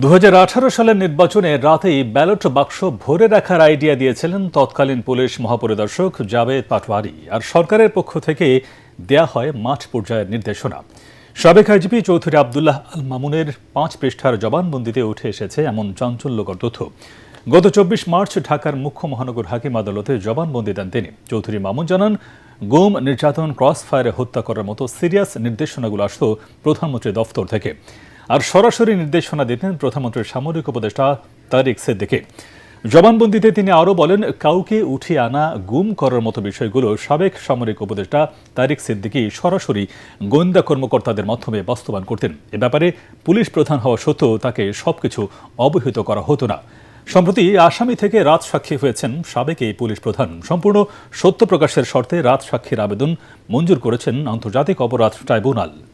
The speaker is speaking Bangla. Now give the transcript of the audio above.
দু হাজার আঠারো সালের নির্বাচনে রাতেই ব্যালট বাক্স ভরে রাখার আইডিয়া দিয়েছিলেন তৎকালীন পুলিশ মহাপরিদর্শক জাভেদ পাটওয়ারি আর সরকারের পক্ষ থেকে দেয়া হয় মাঠ পর্যায়ের নির্দেশনা। সাবেক আইজিপি চৌধুরী আবদুল্লাহ আল মামুনের পাঁচ পৃষ্ঠার জবানবন্দিতে উঠে এসেছে এমন চাঞ্চল্যকর তথ্য। গত চব্বিশ মার্চ ঢাকার মুখ্য মহানগর হাকিম আদালতে জবানবন্দি দেন তিনি। চৌধুরী মামুন জানান, গুম, নির্যাতন ক্রস ফায়ারে হত্যা করার মতো সিরিয়াস নির্দেশনাগুলো আসতো প্রধানমন্ত্রী দফতর থেকে। আর সরাসরি নির্দেশনা দিতেন প্রধানমন্ত্রীর সামরিক উপদেষ্টা তারিক সিদ্দিকে। জবানবন্দিতে তিনি আরও বলেন, কাউকে উঠিয়ে আনা, গুম করার মতো বিষয়গুলো সাবেক সামরিক উপদেষ্টা তারিক সিদ্দিকি সরাসরি গোয়েন্দা কর্মকর্তাদের মাধ্যমে বাস্তবায়ন করতেন। এ ব্যাপারে পুলিশ প্রধান হওয়া সত্ত্বেও তাকে সবকিছু অবহিত করা হতো না। সম্প্রতি আসামি থেকে রাত সাক্ষী হয়েছেন সাবেক এই পুলিশ প্রধান। সম্পূর্ণ সত্য প্রকাশের শর্তে রাত সাক্ষীর আবেদন মঞ্জুর করেছেন আন্তর্জাতিক অপরাধ ট্রাইব্যুনাল।